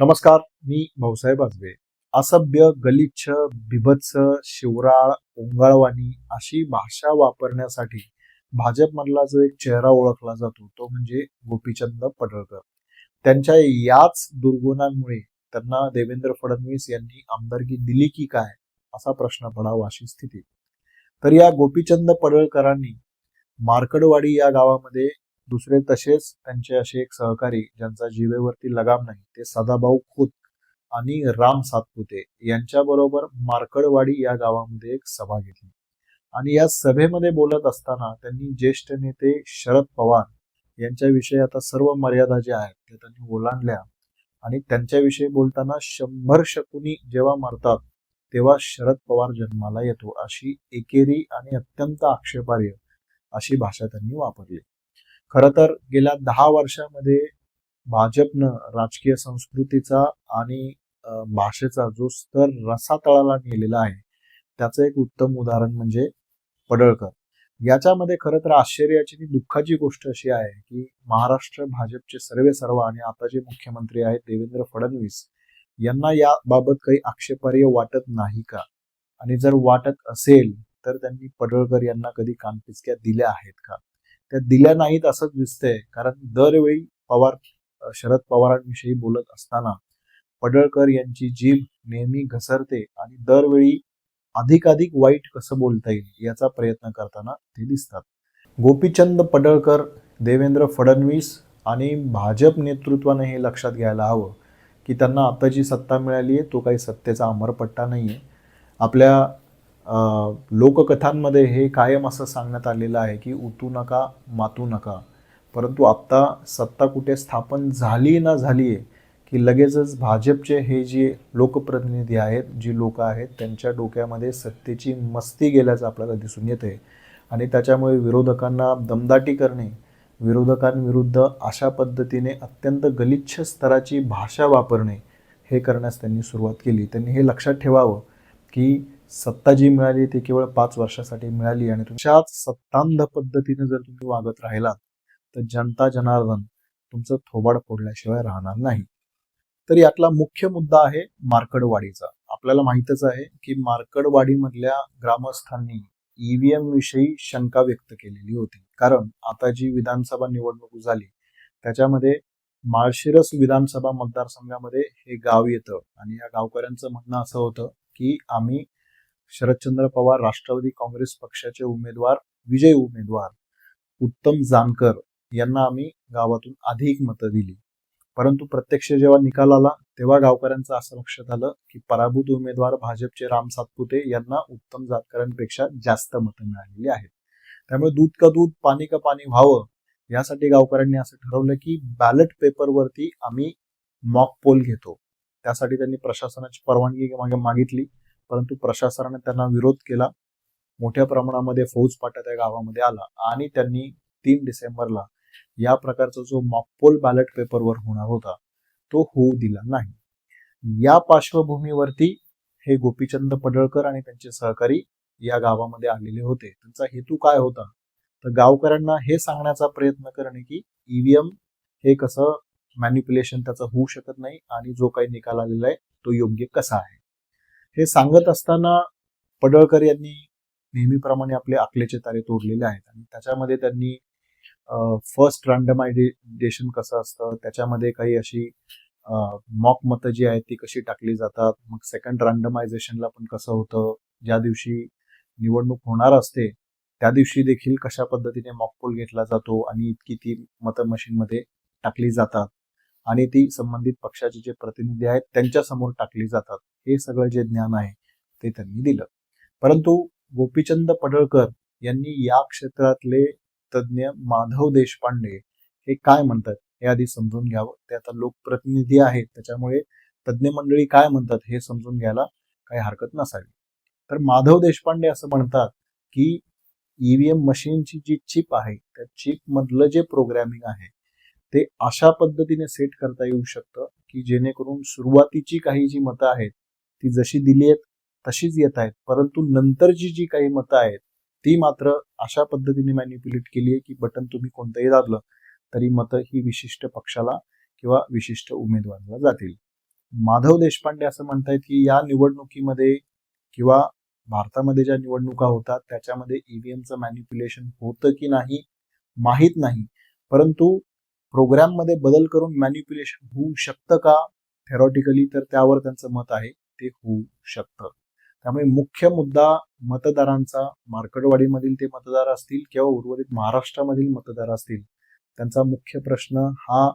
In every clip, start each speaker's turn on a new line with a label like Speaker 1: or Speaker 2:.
Speaker 1: नमस्कार मी भाऊसाहेब आजबे. असभ्य गलिच्छ बिभत्स शिवराळ ओंगाळवाणी अशी भाषा वापरण्यासाठी भाजपमधला जो एक चेहरा ओळखला जातो तो म्हणजे गोपीचंद पडळकर. त्यांच्या याच दुर्गुणांमुळे त्यांना देवेंद्र फडणवीस यांनी आमदारकी दिली की काय असा प्रश्न पडावा अशी स्थिती. तर या गोपीचंद पडळकरांनी मार्कडवाडी या गावामध्ये दुसरे तसेच त्यांचे असे एक सहकारी ज्यांचा जीवेवरती लगाम नाही ते सदाभाऊ खोत आणि राम सातपुते यांच्याबरोबर मार्कडवाडी या गावामध्ये एक सभा घेतली. आणि या सभेमध्ये बोलत असताना त्यांनी ज्येष्ठ नेते शरद पवार यांच्याविषयी आता सर्व मर्यादा ज्या आहेत त्या त्यांनी ओलांडल्या. आणि त्यांच्याविषयी बोलताना शंभर शकुनी जेव्हा मरतात तेव्हा शरद पवार जन्माला येतो अशी एकेरी आणि अत्यंत आक्षेपार्ह अशी भाषा त्यांनी वापरली. खरं तर गेल्या दहा वर्षामध्ये भाजपनं राजकीय संस्कृतीचा आणि भाषेचा जो स्तर रसातळाला नेलेला आहे त्याचं एक उत्तम उदाहरण म्हणजे पडळकर. याच्यामध्ये खरं तर आश्चर्याची आणि दुःखाची गोष्ट अशी आहे की महाराष्ट्र भाजपचे सर्वे सर्व आणि आता जे मुख्यमंत्री आहेत देवेंद्र फडणवीस यांना याबाबत काही आक्षेपार्ह वाटत नाही का? आणि जर वाटत असेल तर त्यांनी पडळकर यांना कधी कानपिचक्या दिल्या आहेत का? त्या दिल्या नाहीत असंच दिसतंय. कारण दरवेळी पवार शरद पवारांविषयी बोलत असताना पडळकर यांची जीभ नेहमी घसरते आणि दरवेळी अधिकाधिक वाईट कसं बोलता येईल याचा प्रयत्न करताना ते दिसतात. गोपीचंद पडळकर देवेंद्र फडणवीस आणि भाजप नेतृत्वाने हे लक्षात घ्यायला हवं की त्यांना आता जी सत्ता मिळाली आहे तो काही सत्तेचा अमरपट्टा नाही आहे आपल्या लोककथांमध्ये हे कायम असं सांगण्यात आलेलं आहे की उतू नका मातू नका. परंतु आत्ता सत्ता कुठे स्थापन झाली ना झाली आहे की लगेचच भाजपचे हे जे लोकप्रतिनिधी आहेत जी लोक आहेत त्यांच्या डोक्यामध्ये सत्तेची मस्ती गेल्याचं आपल्याला दिसून येते आणि त्याच्यामुळे विरोधकांना दमदाटी करणे विरोधकांविरुद्ध अशा पद्धतीने अत्यंत गलिच्छ स्तराची भाषा वापरणे हे करण्यास त्यांनी सुरुवात केली. त्यांनी हे लक्षात ठेवावं की सत्ता जी मिळाली ती केवळ पाच वर्षासाठी मिळाली आणि तुमच्याच सत्तांध पद्धतीने जर तुम्ही वागत राहिलात तर जनता जनार्दन तुमचं थोबाड फोडल्याशिवाय राहणार नाही. तर यातला मुख्य मुद्दा आहे मार्कडवाडीचा आपल्याला माहितच आहे की मार्कडवाडीमधल्या ग्रामस्थांनी ईव्हीएम विषयी शंका व्यक्त केलेली होती. कारण आता जी विधानसभा निवडणूक झाली त्याच्यामध्ये माळशिरस विधानसभा मतदारसंघामध्ये हे गाव येतं. आणि या गावकऱ्यांचं म्हणणं असं होतं की आम्ही शरदचंद्र पवार राष्ट्रवादी काँग्रेस पक्षाचे उमेदवार विजय उमेदवार उत्तम जानकर यांना आम्ही गावातून अधिक मतं दिली. परंतु प्रत्यक्ष जेव्हा निकाल आला तेव्हा गावकऱ्यांचं असं लक्षात आलं की पराभूत उमेदवार भाजपचे राम सातपुते यांना उत्तम जातकऱ्यांपेक्षा जास्त मतं मिळालेली आहेत. त्यामुळे दूध का दूध पाणी का पाणी व्हावं यासाठी गावकऱ्यांनी असं ठरवलं की बॅलेट पेपरवरती आम्ही मॉक पोल घेतो. त्यासाठी त्यांनी प्रशासनाची परवानगी मागितली परंतु प्रशासनाने त्यांना विरोध केला. मोठ्या प्रमाणामध्ये फौजफाटा त्या गावामध्ये आला आणि त्यांनी तीन डिसेंबरला या प्रकारचा जो मॉपोल बॅलेट पेपरवर होणार होता तो होऊ दिला नाही. या पार्श्वभूमीवरती हे गोपीचंद पडळकर आणि त्यांचे सहकारी या गावामध्ये आलेले होते. त्यांचा हेतू काय होता? तर गावकऱ्यांना हे सांगण्याचा प्रयत्न करणे की ईव्हीएम हे कसं मॅन्युप्युलेशन त्याचं होऊ शकत नाही आणि जो काही निकाल आलेला आहे तो योग्य कसा आहे? हे सांगत असताना पडळकर यांनी नेहमीप्रमाणे आपले आकलेचे तारे तोडलेले आहेत. आणि त्याच्यामध्ये त्यांनी फर्स्ट रँडमायझेशन कसं असतं त्याच्यामध्ये काही अशी मॉक मतं जी आहेत ती कशी टाकली जातात मग सेकंड रँडमायझेशनला पण कसं होतं ज्या दिवशी निवडणूक होणार असते त्या दिवशी देखील कशा पद्धतीने मॉकपोल घेतला जातो आणि इतकी ती मतं मशीनमध्ये टाकली जातात. आणि ती संबंधित पक्षाचे जे प्रतिनिधी आहेत त्यांच्यासमोर टाकली जातात. हे सगळं जे ज्ञान आहे ते त्यांनी दिलं. परंतु गोपीचंद पडळकर यांनी या क्षेत्रातले तज्ज्ञ माधव देशपांडे हे काय म्हणतात हे आधी समजून घ्यावं. ते आता लोकप्रतिनिधी आहेत त्याच्यामुळे तज्ज्ञ मंडळी काय म्हणतात हे समजून घ्यायला काही हरकत नसावी. तर माधव देशपांडे असं म्हणतात की ईव्हीएम मशीनची जी चिप आहे त्या चिप मधलं जे प्रोग्रॅमिंग आहे ते अशा पद्धतीने सेट करता येऊ शकतं की जेणेकरून सुरुवातीची काही जी मतं आहेत ती जशी दिली आहेत तशीच येत आहेत. परंतु नंतरची जी काही मतं आहेत ती मात्र अशा पद्धतीने मॅन्युप्युलेट केली आहे की बटन तुम्ही कोणतंही दाबलं तरी मतं ही विशिष्ट पक्षाला किंवा विशिष्ट उमेदवाराला जातील. माधव देशपांडे असं म्हणतायत की या निवडणुकीमध्ये किंवा भारतामध्ये ज्या निवडणुका होतात त्याच्यामध्ये ईव्हीएमचं मॅन्युप्युलेशन होतं की नाही माहीत नाही. परंतु प्रोग्राममध्ये बदल करून मॅन्युप्युलेशन होऊ शकतं का? थेरॉटिकली तर त्यावर त्यांचं मत आहे ते होऊ शकतं. त्यामुळे मुख्य मुद्दा मतदारांचा मार्कटवाडीमधील ते मतदार असतील किंवा उर्वरित महाराष्ट्रामधील मतदार असतील त्यांचा मुख्य प्रश्न हा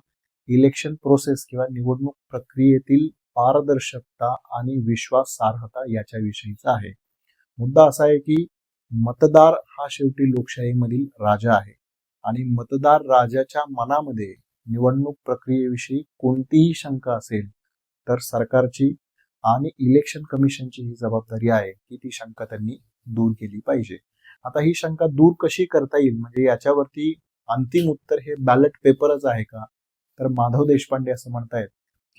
Speaker 1: इलेक्शन प्रोसेस किंवा निवडणूक प्रक्रियेतील पारदर्शकता आणि विश्वासार्हता याच्याविषयीचा आहे. मुद्दा असा आहे की मतदार हा शेवटी लोकशाहीमधील राजा आहे. आणि मतदार राजाच्या मनामध्ये निवडणूक प्रक्रियेविषयी कोणतीही शंका असेल तर सरकारची आणि इलेक्शन कमिशनची ही जबाबदारी आहे की ती शंका त्यांनी दूर केली पाहिजे. आता ही शंका दूर कशी करता येईल? म्हणजे याच्यावरती अंतिम उत्तर हे बॅलेट पेपरच आहे का? तर माधव देशपांडे असं म्हणतायत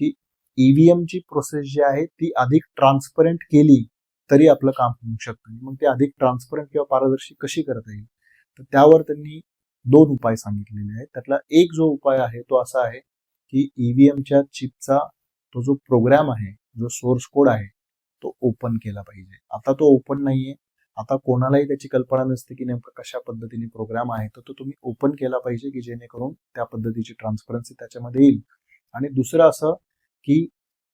Speaker 1: की ईव्हीएमची प्रोसेस जी आहे ती अधिक ट्रान्सपरंट केली तरी आपलं काम होऊ शकतं. मग ते अधिक ट्रान्सपरंट किंवा पारदर्शी कशी करता येईल? तर त्यावर त्यांनी दोन उपाय सांगितलेले आहेत. त्यातला एक जो उपाय आहे तो असा आहे की ईव्हीएमच्या चिपचा तो जो प्रोग्राम आहे जो सोर्स कोड आहे तो ओपन केला पाहिजे. आता तो ओपन नाहीये. आता कोणालाही त्याची कल्पना नसते की नेमकं कशा पद्धतीने प्रोग्राम आहे तर तो तुम्ही ओपन केला पाहिजे की जेणेकरून त्या पद्धतीची ट्रान्सपरन्सी त्याच्यामध्ये येईल. आणि दुसरं असं की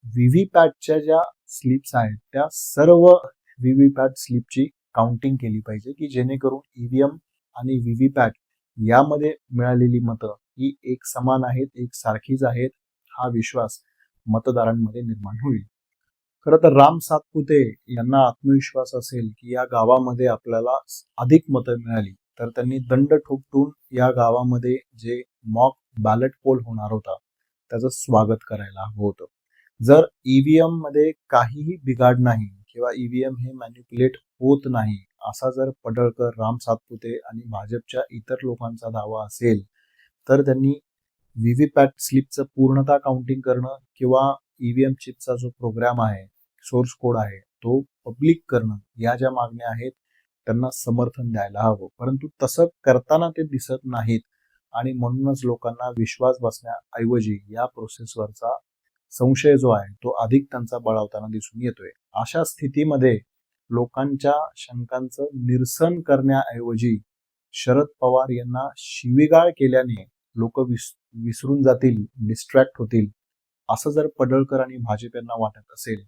Speaker 1: व्हीव्हीपॅटच्या ज्या स्लिप्स आहेत त्या सर्व व्हीव्हीपॅट स्लिपची काउंटिंग केली पाहिजे की जेणेकरून ईव्हीएम आणि व्हीव्हीपॅट यामध्ये मिळालेली मतं ही एक समान आहेत एक सारखीच आहेत हा विश्वास मतदारांमध्ये निर्माण होईल. खरं तर राम सातपुते यांना आत्मविश्वास असेल की या गावामध्ये आपल्याला अधिक मतं मिळाली तर त्यांनी दंड ठोकटून या गावामध्ये जे मॉक बॅलेट पोल होणार होता त्याचं स्वागत करायला हवं होतं. जर ईव्हीएममध्ये काहीही बिघाड नाही किंवा ईव्हीएम हे मॅन्युप्युलेट होत नाही असा जर पडळकर राम सातपुते आणि भाजपच्या इतर लोकांचा दावा असेल तर त्यांनी व्हीव्हीपॅट स्लिपचं पूर्णतः काउंटिंग करणं किंवा ईव्हीएम चिपचा जो प्रोग्राम आहे सोर्स कोड आहे तो पब्लिक करणं या ज्या मागण्या आहेत त्यांना समर्थन द्यायला हवं. परंतु तसं करताना ते दिसत नाहीत आणि म्हणूनच लोकांना विश्वास बसण्याऐवजी या प्रोसेसवरचा संशय जो आहे तो अधिक त्यांचा बळावताना दिसून येतोय. अशा स्थितीमध्ये लोकांच्या शंकांचं निरसन करण्याऐवजी शरद पवार यांना शिवीगाळ केल्याने लोक विस विसरून जातील डिस्ट्रॅक्ट होतील असं जर पडळकर आणि भाजप यांना वाटत असेल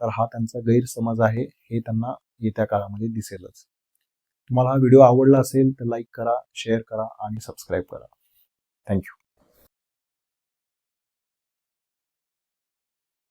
Speaker 1: तर हा त्यांचा गैरसमज आहे हे त्यांना येत्या काळामध्ये दिसेलच. तुम्हाला हा व्हिडिओ आवडला असेल तर लाईक करा शेअर करा आणि सबस्क्राईब करा. थँक्यू